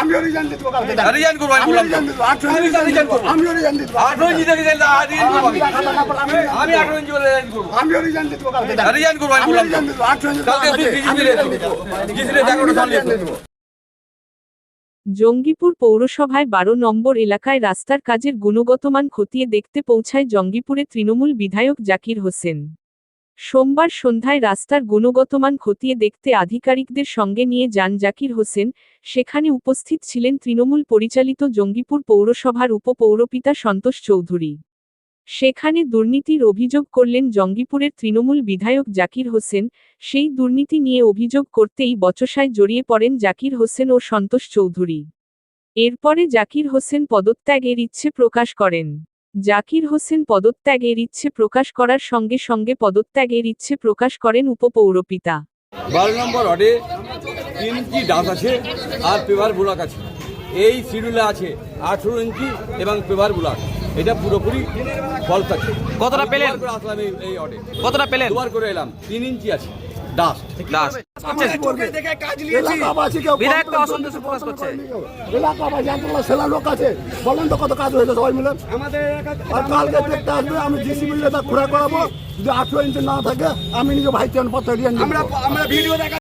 আমিও রিজাইন দিতে। রিজাইন করব আমি বললাম রিজাইন করব। আমিও রিজাইন দিতে আঠারো ইঞ্চি থেকে রিজাইন করব আমি। আঠারো ইঞ্চি বলে রিজাইন করব। আমিও রিজাইন দিতে। রিজাইন করব আমি বললাম কালকে বিজেপি। জঙ্গিপুর পৌরসভায় বারো নম্বর এলাকায় রাস্তার কাজের গুণগত মান খতিয়ে দেখতে পৌঁছায় জঙ্গিপুরে তৃণমূল বিধায়ক জাকির হোসেন। সোমবার সন্ধ্যায় রাস্তার গুণগত মান খতিয়ে দেখতে আধিকারিকদের সঙ্গে নিয়ে যান জাকির হোসেন, সেখানে উপস্থিত ছিলেন তৃণমূল পরিচালিত জঙ্গিপুর পৌরসভার উপপৌরপিতা সন্তোষ চৌধুরী। সেখানে দুর্নীতির অভিযোগ করলেন জঙ্গিপুরের তৃণমূল বিধায়ক জাকির হোসেন, সেই দুর্নীতি নিয়ে অভিযোগ করতেই বচসায় জড়িয়ে পড়েন জাকির হোসেন ও সন্তোষ চৌধুরী। এরপরে জাকির হোসেন পদত্যাগের ইচ্ছে প্রকাশ করেন। জাকির হোসেন পদত্যাগের ইচ্ছে প্রকাশ করার সঙ্গে সঙ্গে পদত্যাগের ইচ্ছে প্রকাশ করেন উপপৌরপিতা। বারো নম্বর ওয়ার্ডে তিন ইঞ্চি ডাস আছে আর পেপার ব্লক আছে। এই শিডিউলে আছে আঠেরো ইঞ্চি এবং পেপার ব্লক। এটা পুরোপুরি ফলস আছে। কতটা পেলেন? আসলাম এই ওয়ার্ডে। কতটা পেলেন? দুবার করে এলাম। তিন ইঞ্চি আছে। ডাস্ট দাস বিধায়ক তো অসন্তোষ প্রকাশ করছে। এলাকাবাসী এতগুলো সেলা লোক আছে। বলেন তো কত কাজ হয়েছে সবাই মিলে। আর কালকে দেখতে আসবে আমি জিসি মিলে তা ঘোরা করাবো। যদি আঠেরো ইঞ্চি না থাকে আমি নিজে ভাই চেন পত্র দিয়ে ভিডিও।